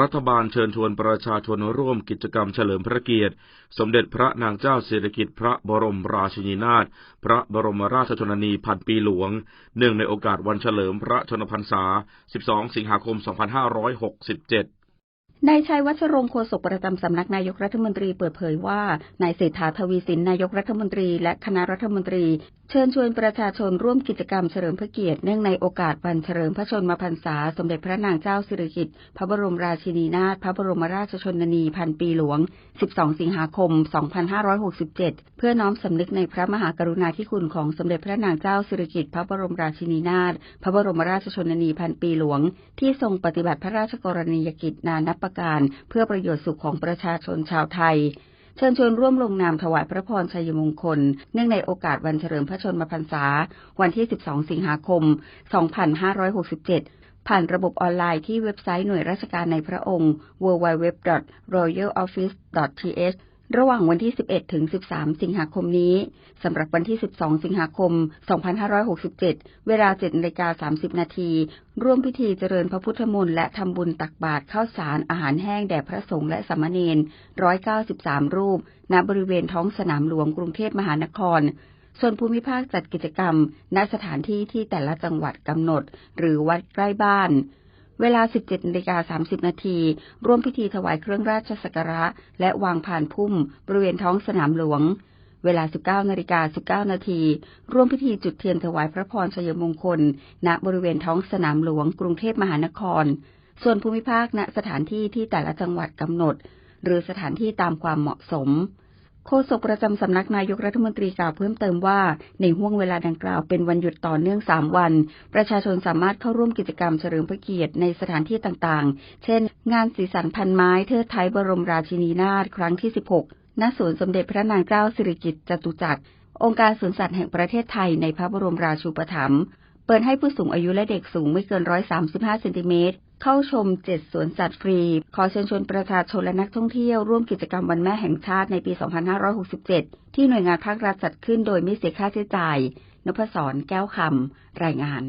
รัฐบาลเชิญชวนประชาชนร่วมกิจกรรมเฉลิมพระเกียรติ สมเด็จพระนางเจ้าสิริกิติ์พระบรมราชินีนาถ พระบรมราชชนนีพันปีหลวง เนื่องในโอกาสวันเฉลิมพระชนพรรษา 12 สิงหาคม 2567 นายชัยวัชรงค์โฆษกประจำสำนักนายกรัฐมนตรีเปิดเผยว่านายเศรษฐาทวีสินนายกรัฐมนตรีและคณะรัฐมนตรี เชิญชวนประชาชนร่วมกิจกรรมเฉลิมพระเกียรติเนื่องในโอกาสวันเฉลิมพระชนมพรรษา สมเด็จพระนางเจ้าสิริกิติ์พระบรมราชินีนาถพระบรมราชชนนีพันปีหลวง 12 สิงหาคม 2567 เพื่อน้อมสำนึกในพระมหากรุณาธิคุณของสมเด็จพระนางเจ้าสิริกิติ์พระบรมราชินีนาถพระบรมราชชนนีพันปีหลวง ที่ทรงปฏิบัติพระราชกรณียกิจนานับประการ เพื่อประโยชน์สุขของประชาชนชาวไทย เชิญชวนร่วมลงนามถวายพระพรชัยมงคล เนื่องในโอกาสวันเฉลิมพระชนมพรรษา วันที่ 12 สิงหาคม 2567ผ่านระบบออนไลน์ที่เว็บไซต์หน่วยราชการในพระองค์ www.royaloffice.th ระหว่างวันที่ 11 ถึง 13 สิงหาคมนี้ สำหรับวันที่ 12 สิงหาคม 2567 เวลา7นาฬิกา30 นาที ร่วมพิธีเจริญพระพุทธมนต์และทำบุญตักบาตรข้าวสารอาหารแห้งแด่พระสงฆ์และสามเณร193 รูป ณ บริเวณท้องสนามหลวงกรุงเทพมหานคร ส่วนภูมิภาคจัดกิจกรรม ณ สถานที่ที่แต่ละจังหวัดกำหนด หรือวัดใกล้บ้าน เวลา 17นาฬิกา30 นาที ร่วมพิธีถวายเครื่องราชสักการะ และวางผ่านพุ่ม บริเวณท้องสนามหลวง เวลา 19นาฬิกา19 นาที ร่วมพิธีจุดเทียนถวายพระพรชัยมงคล ณ บริเวณท้องสนามหลวง กรุงเทพมหานคร ส่วนภูมิภาคณสถานที่ที่แต่ละจังหวัดกำหนด หรือสถานที่ตามความเหมาะสม โฆษกประจำสำนักนายกรัฐมนตรีกล่าวเพิ่มเติมว่า ในห่วงเวลาดังกล่าวเป็นวันหยุดต่อเนื่อง 3 วัน ประชาชนสามารถเข้าร่วมกิจกรรมเฉลิมพระเกียรติในสถานที่ต่างๆ เช่น งานสีสันพันไม้เทิดไทยบรมราชินีนาถครั้งที่ 16 ณ สวนสมเด็จพระนางเจ้าสิริกิติ์จตุจักร องค์การสวนสัตว์แห่งประเทศไทยในพระบรมราชูปถัมภ์เปิดให้ผู้สูงอายุและเด็กสูงไม่เกิน 135 เซนติเมตร เข้าชมเจ็ดสวนสัตว์ฟรี ขอเชิญชวนประชาชนและนักท่องเที่ยวร่วมกิจกรรมวันแม่แห่งชาติในปี 2567 ที่หน่วยงานภาครัฐจัดขึ้นโดยไม่เสียค่าใช้จ่ายนพศรแก้วคำรายงาน